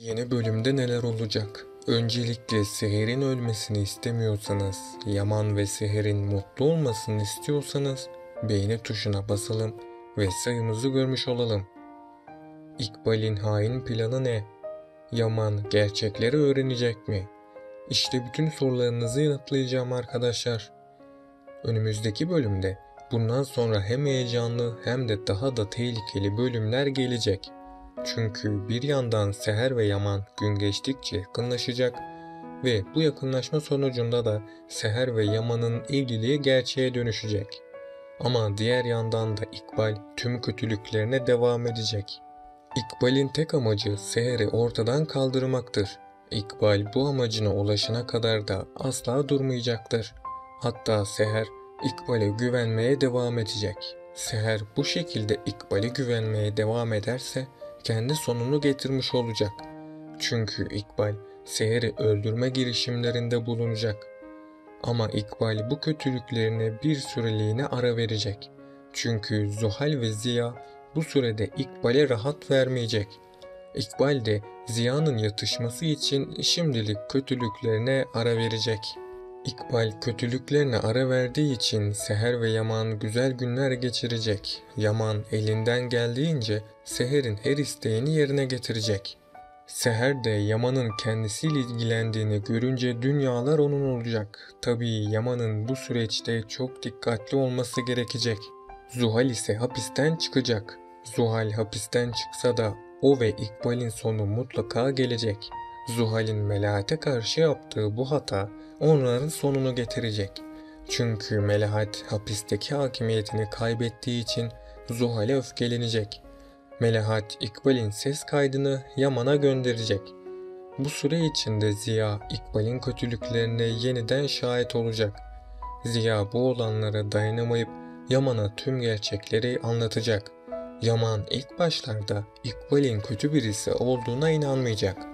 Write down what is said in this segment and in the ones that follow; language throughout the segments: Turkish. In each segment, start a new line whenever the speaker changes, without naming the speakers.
Yeni bölümde neler olacak? Öncelikle Seher'in ölmesini istemiyorsanız, Yaman ve Seher'in mutlu olmasını istiyorsanız beğeni tuşuna basalım ve sayımızı görmüş olalım. İkbal'in hain planı ne? Yaman gerçekleri öğrenecek mi? İşte bütün sorularınızı yanıtlayacağım arkadaşlar. Önümüzdeki bölümde bundan sonra hem heyecanlı hem de daha da tehlikeli bölümler gelecek. Çünkü bir yandan Seher ve Yaman gün geçtikçe yakınlaşacak ve bu yakınlaşma sonucunda da Seher ve Yaman'ın evliliği gerçeğe dönüşecek. Ama diğer yandan da İkbal tüm kötülüklerine devam edecek. İkbal'in tek amacı Seher'i ortadan kaldırmaktır. İkbal bu amacına ulaşana kadar da asla durmayacaktır. Hatta Seher İkbal'e güvenmeye devam edecek. Seher bu şekilde İkbal'e güvenmeye devam ederse kendi sonunu getirmiş olacak. Çünkü İkbal Seher'i öldürme girişimlerinde bulunacak. Ama İkbal bu kötülüklerine bir süreliğine ara verecek. Çünkü Zuhal ve Ziya bu sürede İkbal'e rahat vermeyecek. İkbal de Ziya'nın yatışması için şimdilik kötülüklerine ara verecek. İkbal kötülüklerine ara verdiği için Seher ve Yaman güzel günler geçirecek. Yaman elinden geldiğince Seher'in her isteğini yerine getirecek. Seher de Yaman'ın kendisiyle ilgilendiğini görünce dünyalar onun olacak. Tabii Yaman'ın bu süreçte çok dikkatli olması gerekecek. Zuhal ise hapisten çıkacak. Zuhal hapisten çıksa da o ve İkbal'in sonu mutlaka gelecek. Zuhal'in Melahat'e karşı yaptığı bu hata onların sonunu getirecek. Çünkü Melahat hapisteki hakimiyetini kaybettiği için Zuhal'e öfkelenecek. Melahat İkbal'in ses kaydını Yaman'a gönderecek. Bu süre içinde Ziya İkbal'in kötülüklerine yeniden şahit olacak. Ziya bu olanlara dayanamayıp Yaman'a tüm gerçekleri anlatacak. Yaman ilk başlarda İkbal'in kötü birisi olduğuna inanmayacak.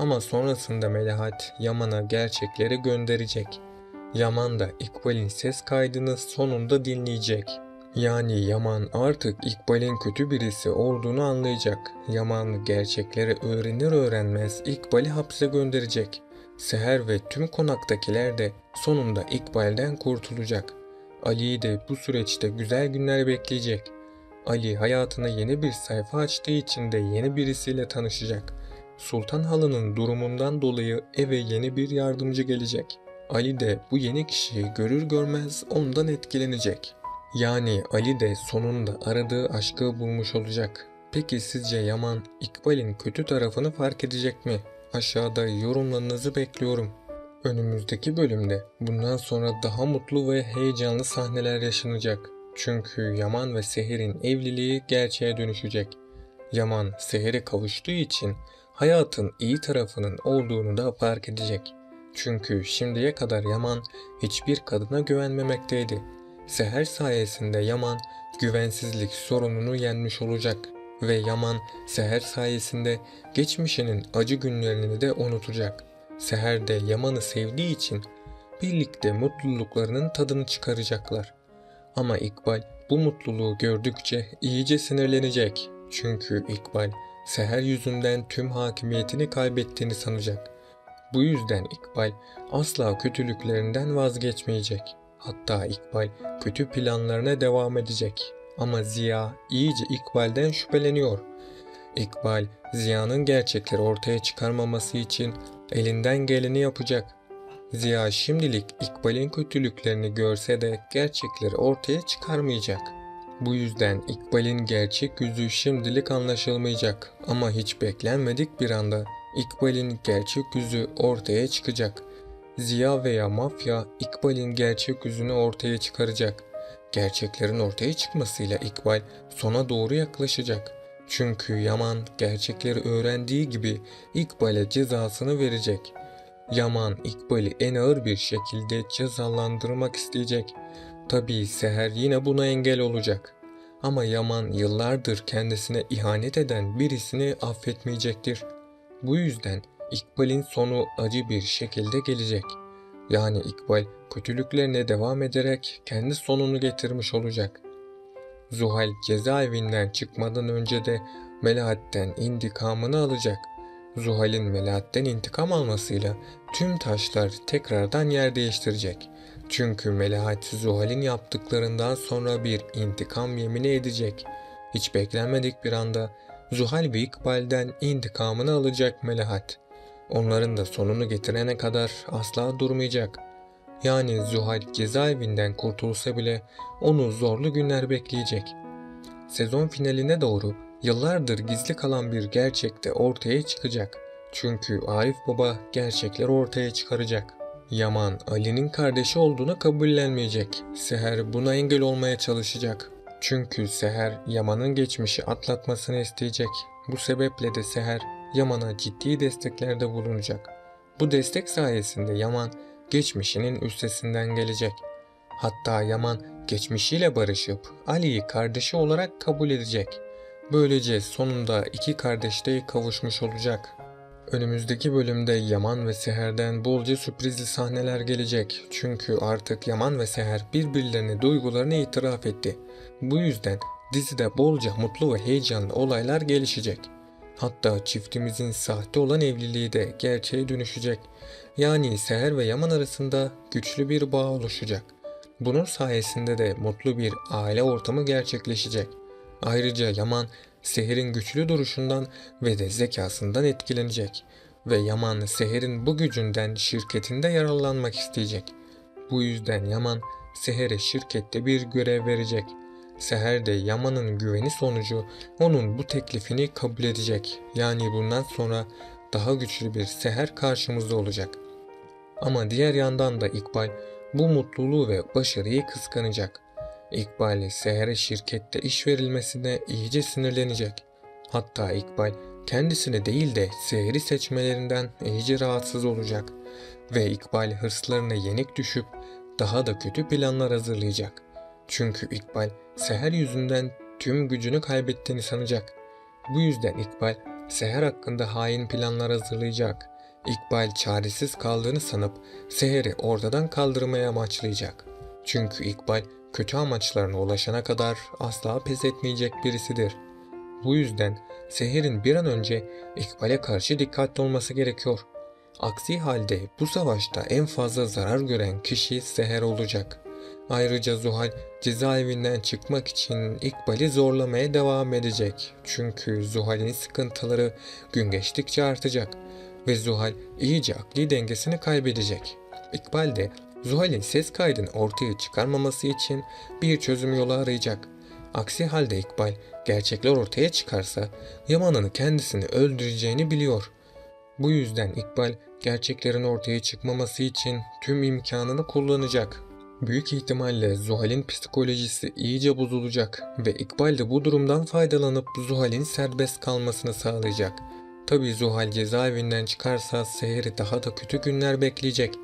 Ama sonrasında Melahat Yaman'a gerçekleri gönderecek. Yaman da İkbal'in ses kaydını sonunda dinleyecek. Yani Yaman artık İkbal'in kötü birisi olduğunu anlayacak. Yaman gerçekleri öğrenir öğrenmez İkbal'i hapse gönderecek. Seher ve tüm konaktakiler de sonunda İkbal'den kurtulacak. Ali'yi de bu süreçte güzel günler bekleyecek. Ali hayatına yeni bir sayfa açtığı için de yeni birisiyle tanışacak. Sultan Halı'nın durumundan dolayı eve yeni bir yardımcı gelecek. Ali de bu yeni kişiyi görür görmez ondan etkilenecek. Yani Ali de sonunda aradığı aşkı bulmuş olacak. Peki sizce Yaman İkbal'in kötü tarafını fark edecek mi? Aşağıda yorumlarınızı bekliyorum. Önümüzdeki bölümde bundan sonra daha mutlu ve heyecanlı sahneler yaşanacak. Çünkü Yaman ve Seher'in evliliği gerçeğe dönüşecek. Yaman Seher'e kavuştuğu için hayatın iyi tarafının olduğunu da fark edecek. Çünkü şimdiye kadar Yaman hiçbir kadına güvenmemekteydi. Seher sayesinde Yaman güvensizlik sorununu yenmiş olacak ve Yaman Seher sayesinde geçmişinin acı günlerini de unutacak. Seher de Yaman'ı sevdiği için birlikte mutluluklarının tadını çıkaracaklar. Ama İkbal bu mutluluğu gördükçe iyice sinirlenecek. Çünkü İkbal Seher yüzünden tüm hakimiyetini kaybettiğini sanacak. Bu yüzden İkbal asla kötülüklerinden vazgeçmeyecek. Hatta İkbal kötü planlarına devam edecek. Ama Ziya iyice İkbal'den şüpheleniyor. İkbal, Ziya'nın gerçekleri ortaya çıkarmaması için elinden geleni yapacak. Ziya şimdilik İkbal'in kötülüklerini görse de gerçekleri ortaya çıkarmayacak. Bu yüzden İkbal'in gerçek yüzü şimdilik anlaşılmayacak ama hiç beklenmedik bir anda İkbal'in gerçek yüzü ortaya çıkacak. Ziya veya mafya İkbal'in gerçek yüzünü ortaya çıkaracak. Gerçeklerin ortaya çıkmasıyla İkbal sona doğru yaklaşacak. Çünkü Yaman gerçekleri öğrendiği gibi İkbal'e cezasını verecek. Yaman İkbal'i en ağır bir şekilde cezalandırmak isteyecek. Tabii Seher yine buna engel olacak. Ama Yaman yıllardır kendisine ihanet eden birisini affetmeyecektir. Bu yüzden İkbal'in sonu acı bir şekilde gelecek. Yani İkbal kötülüklerine devam ederek kendi sonunu getirmiş olacak. Zuhal cezaevinden çıkmadan önce de Melahat'ten intikamını alacak. Zuhal'in Melahat'ten intikam almasıyla tüm taşlar tekrardan yer değiştirecek. Çünkü Melahat Zuhal'in yaptıklarından sonra bir intikam yemini edecek. Hiç beklenmedik bir anda Zuhal ve İkbal'den intikamını alacak Melahat. Onların da sonunu getirene kadar asla durmayacak. Yani Zuhal cezaevinden kurtulsa bile onu zorlu günler bekleyecek. Sezon finaline doğru yıllardır gizli kalan bir gerçek de ortaya çıkacak. Çünkü Arif Baba gerçekleri ortaya çıkaracak. Yaman Ali'nin kardeşi olduğunu kabullenmeyecek. Seher buna engel olmaya çalışacak. Çünkü Seher Yaman'ın geçmişi atlatmasını isteyecek. Bu sebeple de Seher Yaman'a ciddi desteklerde bulunacak. Bu destek sayesinde Yaman geçmişinin üstesinden gelecek. Hatta Yaman geçmişiyle barışıp Ali'yi kardeşi olarak kabul edecek. Böylece sonunda iki kardeş de kavuşmuş olacak. Önümüzdeki bölümde Yaman ve Seher'den bolca sürprizli sahneler gelecek. Çünkü artık Yaman ve Seher birbirlerine duygularını itiraf etti. Bu yüzden dizide bolca mutlu ve heyecanlı olaylar gelişecek. Hatta çiftimizin sahte olan evliliği de gerçeğe dönüşecek. Yani Seher ve Yaman arasında güçlü bir bağ oluşacak. Bunun sayesinde de mutlu bir aile ortamı gerçekleşecek. Ayrıca Yaman Seher'in güçlü duruşundan ve de zekasından etkilenecek ve Yaman Seher'in bu gücünden şirketinde yararlanmak isteyecek. Bu yüzden Yaman Seher'e şirkette bir görev verecek. Seher de Yaman'ın güveni sonucu onun bu teklifini kabul edecek. Yani bundan sonra daha güçlü bir Seher karşımızda olacak. Ama diğer yandan da İkbal bu mutluluğu ve başarıyı kıskanacak. İkbal Seher'e şirkette iş verilmesine iyice sinirlenecek. Hatta İkbal kendisini değil de Seher'i seçmelerinden iyice rahatsız olacak. Ve İkbal hırslarına yenik düşüp daha da kötü planlar hazırlayacak. Çünkü İkbal Seher yüzünden tüm gücünü kaybettiğini sanacak. Bu yüzden İkbal Seher hakkında hain planlar hazırlayacak. İkbal çaresiz kaldığını sanıp Seher'i ortadan kaldırmaya amaçlayacak. Çünkü İkbal kötü amaçlarına ulaşana kadar asla pes etmeyecek birisidir. Bu yüzden Seher'in bir an önce İkbal'e karşı dikkatli olması gerekiyor. Aksi halde bu savaşta en fazla zarar gören kişi Seher olacak. Ayrıca Zuhal cezaevinden çıkmak için İkbal'i zorlamaya devam edecek. Çünkü Zuhal'in sıkıntıları gün geçtikçe artacak ve Zuhal iyice akli dengesini kaybedecek. İkbal de Zuhal'in ses kaydını ortaya çıkarmaması için bir çözüm yolu arayacak. Aksi halde İkbal gerçekler ortaya çıkarsa Yaman'ın kendisini öldüreceğini biliyor. Bu yüzden İkbal gerçeklerin ortaya çıkmaması için tüm imkanını kullanacak. Büyük ihtimalle Zuhal'in psikolojisi iyice bozulacak ve İkbal de bu durumdan faydalanıp Zuhal'in serbest kalmasını sağlayacak. Tabi Zuhal cezaevinden çıkarsa Seher'i daha da kötü günler bekleyecek.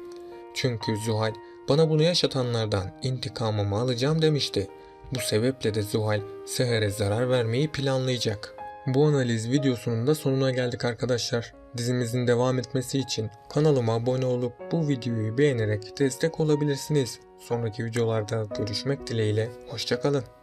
Çünkü Zuhal bana bunu yaşatanlardan intikamımı alacağım demişti. Bu sebeple de Zuhal Seher'e zarar vermeyi planlayacak. Bu analiz videosunun da sonuna geldik arkadaşlar. Dizimizin devam etmesi için kanalıma abone olup bu videoyu beğenerek destek olabilirsiniz. Sonraki videolarda görüşmek dileğiyle, hoşçakalın.